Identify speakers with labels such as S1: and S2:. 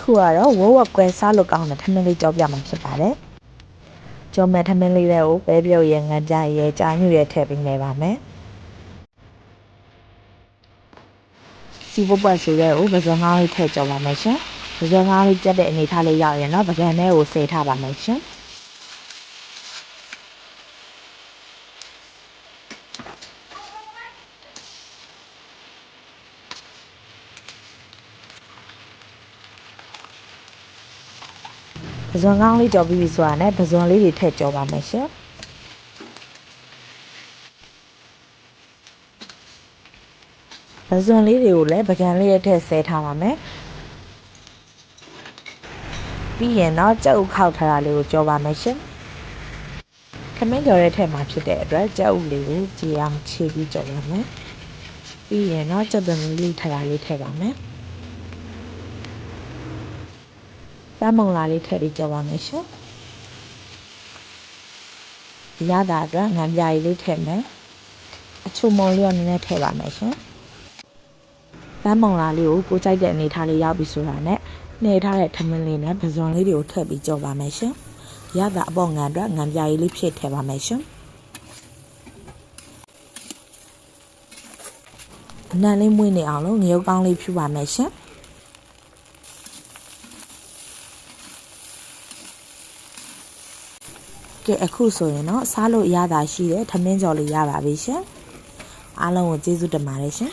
S1: ခုကတော့ဝဝကွဲစားလို့ကောင်းတဲ့ထမင်းလေးကြောပြမှာဖြစ်ပါတယ်ကြောမဲ့ထမင်းလေးတွေကိုပဲပြုတ်ရဲငကြရဲကြာညွရဲထည့်ပေးနေပါမယ်စီဘပွက်ဆိုတဲ့ကိုပဇွန်ငါးလေးထည့်ကြောပါမယ်ရှင်ပဇွန်ငါးလေးပြတ်တဲ့အနေထားလေးရောက်ရင်တော့ပကံထဲကိုဆေးထားပါမယ်ရှင် ပဇွန်ကောင်းလေးကြော်ပြီးပြီဆိုတာနဲ့ပဇွန်လေးတွေထည့်ကြော်ပါမယ်ရှင်ပဇွန်လေးတွေကိုလည်းပကံလေးရဲ့ထည့်ဆဲထားပါမယ်ပြီးရင်တော့ကြောက်ဥခောက်ထားတာလေးကိုကြော်ပါမယ်ရှင်ခမင်းကြော်ရဲ့ထည့်မှာဖြစ်တဲ့အတွက်ကြောက်ဥလေးကိုကြည်အောင်ခြေပြီးကြော်ပါမယ်ပြီးရင်တော့ကြောက်သမီးလေးထားတာလေးထည့်ပါမယ် ပန်းမုံလာလေးထည့်ပြီးကြော်ပါမယ်ရှင်ရတာအတွက်ငံပြားလေးထည့်မယ်အချုံမုံလေးကိုနည်းနည်းထည့်ပါမယ်ရှင်ပန်းမုံလာလေးကိုကိုကြိုက်တဲ့အနေထားလေးရောက်ပြီဆိုတာနဲ့နှဲထားတဲ့ထမင်းလေးနဲ့ပဇွန်လေးတွေကိုထည့်ပြီးကြော်ပါမယ်ရှင်ရတာအပေါ်ငံအတွက်ငံပြားလေးဖြည့်ထည့်ပါမယ်ရှင်အနံလေးမွေးနေအောင်လို့ငရုတ်ကောင်းလေးဖြူပါမယ်ရှင် ကဲအခုဆိုရင်တော့စားလို့ရတာရှိတဲ့ထမင်းကြော်လေးရပါပြီရှင်အားလုံးကိုကျေးဇူးတင်ပါတယ်ရှင်